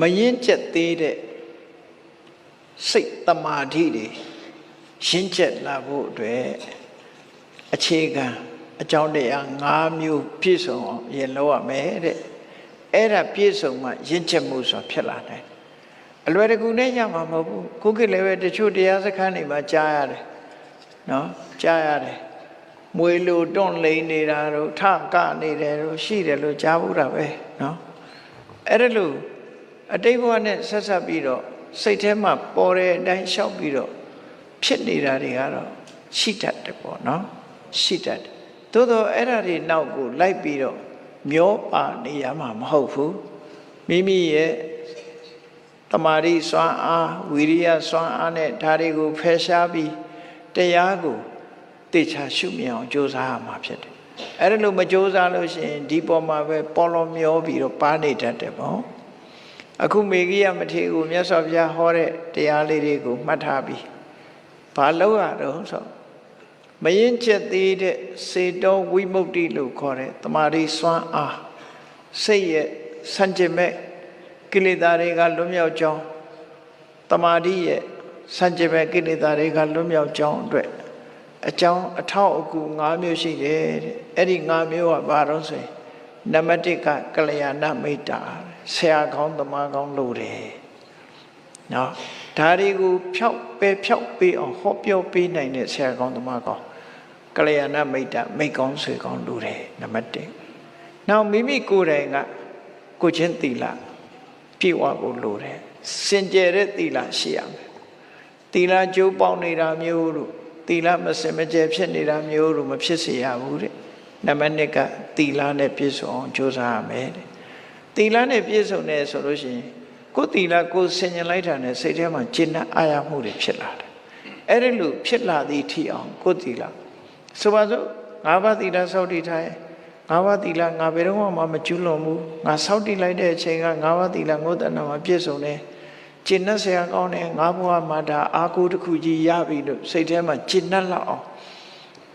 မရင်ကျက်သေးတဲ့စိတ်တမာတိတွေရှင်းကျက်လာဖို့အတွက်အခြေခံအကြောင်းတရား၅မျိုးပြည့်စုံအောင်ရင်လောက်ရမယ်တဲ့အဲ့ဒါပြည့်စုံမှရင့်ချက်မှုဆိုဖြစ်လာတယ်အလွယ်တကူနဲ့ရမှာမဟုတ်ဘူးခုခေတ်လည်းပဲတချို့တရားစခန်းတွေမှာကြားရတယ်နော်ကြားရတယ်မွေလိုတွန့်လိန်နေတာတို့ထကနေတယ်တို့ရှိတယ်လို့ကြားဘူးတာပဲနော်အဲ့ဒါလို့ အတိတ်ဘဝနဲ့ဆက်ဆက်ပြီးတော့စိတ်ထဲမှာပေါ်တဲ့အတိုင်းလျှောက်ပြီးတော့ဖြစ်နေတာတွေကတော့ရှိတတ်တယ်ပေါ့နော်ရှိတတ်တယ်သို့တော့အဲ့ဒါတွေနောက်ကိုလိုက်ပြီးတော့မျောပါနေရမှာမဟုတ်ဘူးမိမိရဲ့တမာရီစွမ်းအားဝီရိယစွမ်းအားနဲ့ဒါတွေကိုဖယ်ရှားပြီးတရားကိုတေချာရှုမြင်အောင်ကြိုးစားရမှာဖြစ်တယ်အဲ့ဒါလို့မကြိုးစားလို့ရှိရင်ဒီပေါ်မှာပဲပေါ်လောမျောပြီးတော့ပါနေတတ်တယ်ပေါ့ အခုမေဂိယမထေရကိုမြတ်စွာဘုရားဟောတဲ့တရားလေးတွေကိုမှတ်ထားပြီးဘာလို့ရတော့ဆိုမရင်ချက်သေးတဲ့စေတောဝိမု ക്തി လို့ခေါ်တဲ့တမာရီစွမ်းအားစိတ်ရဲ့စံကျင်မဲ့ကိလေသာတွေကလွတ်မြောက်ကြောင်းတမာတိရဲ့စံကျင်မဲ့ကိလေသာတွေကလွတ်မြောက်ကြောင်းအတွက်အကြောင်းအထောက်အကူ၅မျိုးရှိတယ်တဲ့အဲ့ဒီ၅မျိုးကဘာတော့ဆိုရင်နံပါတ်1ကကလျာဏမိတ်တာ ဆရာကောင်းသမားကောင်းလို့တယ်နော်ဒါတွေကိုဖြောက်ပဲဖြောက်ပေးအောင်ဟောပြောပေးနိုင်တဲ့ဆရာကောင်းသမားကောင်းကလျာဏမိတ်တာမိတ်ကောင်းဆွေကောင်းလို့တယ်နံပါတ်1နောက်မိမိကိုယ်တိုင်ကကိုချင်းတီလာပြည့်ဝဖို့လိုတယ်စင်ကြယ်တဲ့တီလာရှိရမယ်တီလာကျိုးပေါက်နေတာမျိုးတို့တီလာမစင်မကြယ်ဖြစ်နေတာမျိုးတို့မဖြစ်စေရဘူးတဲ့နံပါတ်1ကတီလာနဲ့ပြည့်စုံအောင်ကြိုးစားရမယ်တဲ့ တီလာနဲ့ပြည့်စုံတယ်ဆိုလို့ရှိရင်ကိုယ်တီလာကိုယ်ဆင်ញင်လိုက်တာနဲ့စိတ်ထဲမှာကျဉ်းနှံ့အာရမှုတွေဖြစ်လာတယ်အဲ့ဒီလိုဖြစ်လာသည့်ထိအောင်ကိုယ်တီလာဆိုပါစို့ငါးပါးတီလာစောင့်တည်ထားရင်ငါးပါးတီလာငါဘယ်တော့မှမကျူးလွန်ဘူးငါစောင့်တည်လိုက်တဲ့အချိန်ကငါးပါးတီလာငုတ်တဏ္ဍမှာပြည့်စုံတယ်ကျင့်နှက်ဆရာကောင်းတယ်ငါဘဝမှာဒါအာကိုတစ်ခုကြီးရပြီလို့စိတ်ထဲမှာကျင့်နှက်လောက်အောင်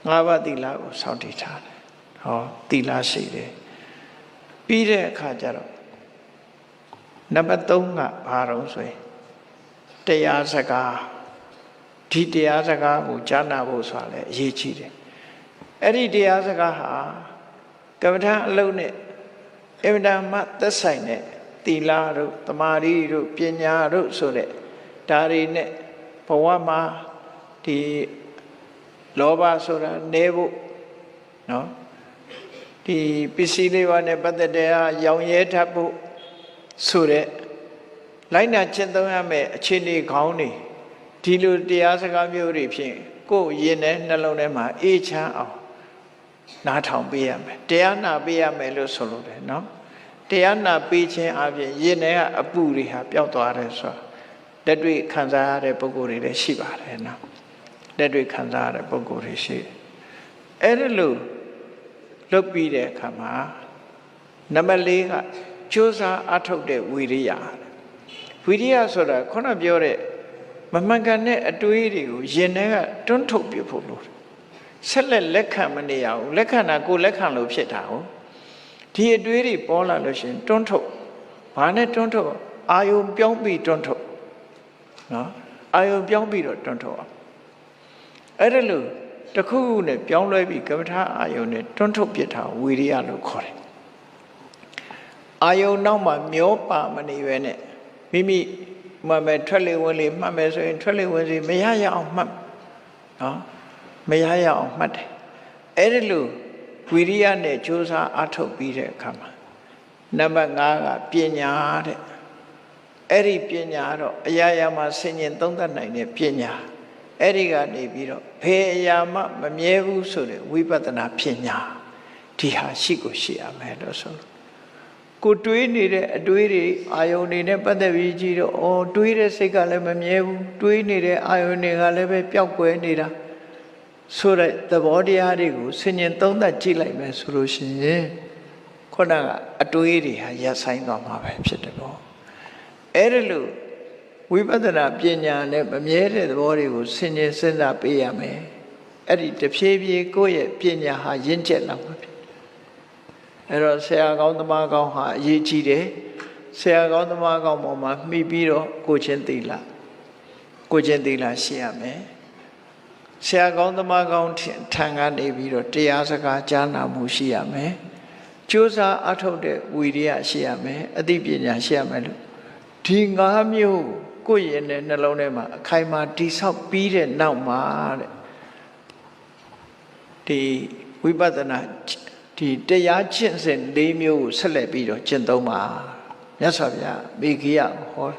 ငါးပါးတီလာကိုစောင့်တည်ထားတယ်ဟောတီလာရှိတယ်ပြီးတဲ့အခါကျတော့ နံပါတ်3ကဘာတော့ဆိုရင်တရားစကားဒီတရားစကားကိုကြားနာဖို့ဆိုတာလည်းအရေးကြီးတယ်အဲ့ဒီတရားစကားဟာကမ္မထာအလုံးနဲ့အင်မတန်မှသက်ဆိုင်တဲ့သီလတို့တမာရီတို့ပညာတို့ဆိုတဲ့ဒါတွေနဲ့ဘဝမှာဒီလောဘဆိုတာနေဖို့နော်ဒီပစ္စည်းလေးပါးနဲ့ပတ်သက်တဲ့ဟာရောင်ရဲထပ်ဖို့ ဆိုတဲ့လိုက်နာကျင့်သုံးရမယ့်အခြေအနေခေါင်းတွေဒီလိုတရားစကားမျိုးတွေဖြင့်ကိုယ်ရင်ထဲနှလုံးထဲမှာအေးချမ်းအောင်နားထောင်ပေးရမယ်တရားနာပေးရမယ်လို့ဆိုလိုတယ်နော်တရားနာပေးခြင်းအပြင်ရင်ထဲကအပူတွေဟာပျောက်သွားတယ်ဆိုတာလက်တွေ့ခံစားရတဲ့ပုံကိုယ်တွေလည်းရှိပါတယ်နော်လက်တွေ့ခံစားရတဲ့ပုံကိုယ်တွေရှိတယ်အဲ့ဒါလို့လုပ်ပြီးတဲ့အခါမှာနံပါတ်၄က ကြိုးစားအထုတ်တဲ့ဝီရိယဝီရိယဆိုတာခုနပြောတဲ့မမှန်ကန်တဲ့အတွေးတွေကိုရင်ထဲကတွန်းထုတ်ပြဖို့လို့ဆက်လက်လက်ခံမနေရဘူးလက်ခံတာကိုလက်ခံလို့ဖြစ်တာဟုတ်ဒီအတွေးတွေပေါ်လာလို့ရှိရင်တွန်းထုတ်ဘာနဲ့တွန်းထုတ်အာယုံပြောင်းပြီးတွန်းထုတ်နော်အာယုံပြောင်းပြီးတော့တွန်းထုတ်အောင်အဲ့ဒါလို့တခုခုနဲ့ပြောင်းလဲပြီးကမ္မထာအာယုံနဲ့တွန်းထုတ်ပြတာဝီရိယလို့ခေါ်တယ် အာယုံနောက်မှာမျောပါမနေပဲနဲ့မိမိမှတ်မယ်ထွက်လေဝင်လေမှတ်မယ်ဆိုရင်ထွက်လေဝင်စီမရရအောင်မှတ်နော်မရရအောင်မှတ်တယ်အဲ့ဒီလိုဝီရိယနဲ့ကြိုးစားအထုတ်ပြီးတဲ့အခါမှာနံပါတ်5ကပညာတဲ့အဲ့ဒီပညာတော့အရာရာမှာဆင်ញင်သုံးသပ်နိုင်တဲ့ပညာအဲ့ဒီကနေပြီးတော့ဖေအရာမှမမြဲဘူးဆိုတဲ့ဝိပဿနာပညာဒီဟာရှိကိုရှိရမယ်လို့ဆိုလို့ ကိုတွေးနေတဲ့အတွေးတွေအာယုန်တွေနဲ့ပတ်သက်ပြီးကြည့်တော့အော်တွေးတဲ့စိတ်ကလည်းမမြဲဘူးတွေးနေတဲ့အာယုန်တွေကလည်းပဲပျောက်ကွယ်နေတာဆိုတဲ့သဘောတရားတွေကိုဆင်ញင်သုံးသပ်ကြည့်လိုက်မယ်ဆိုလို့ရှိရင်ခုနကအတွေးတွေဟာရပ်ဆိုင်သွားမှာပဲဖြစ်တယ်ပေါ့အဲ့ဒါလို့ဝိပဿနာပညာနဲ့မမြဲတဲ့သဘောတွေကိုဆင်ញင်စဉ်းစားပေးရမယ်အဲ့ဒီတဖြည်းဖြည်းကိုယ့်ရဲ့ပညာဟာရင့်ကျက်လာမှာဖြစ် အဲ့တော့ဆရာကောင်းသမားကောင်းဟာအရေးကြီးတယ်ဆရာကောင်းသမားကောင်းပေါ်မှာမှီပြီးတော့ကိုချင်းသီလကိုချင်းသီလရှိရမယ်ဆရာကောင်းသမားကောင်းထံကနေပြီးတော့တရားစကားကြားနာမှုရှိရမယ်ကြိုးစားအထောက်တဲ့ဝီရိယရှိရမယ်အသိပညာရှိရမယ်လို့ဒီငါးမျိုးကိုယ့်ရင်နဲ့နှလုံးထဲမှာအခိုင်အမာတိဆောက်ပြီးတဲ့နောက်မှာတဲ့ဒီဝိပဿနာ ဒီတရားကျင့်စဉ်၄မျိုးကိုဆက်လက်ပြီးတော့ကျင့်သုံးပါမြတ်စွာဘုရားမိဂိယဟော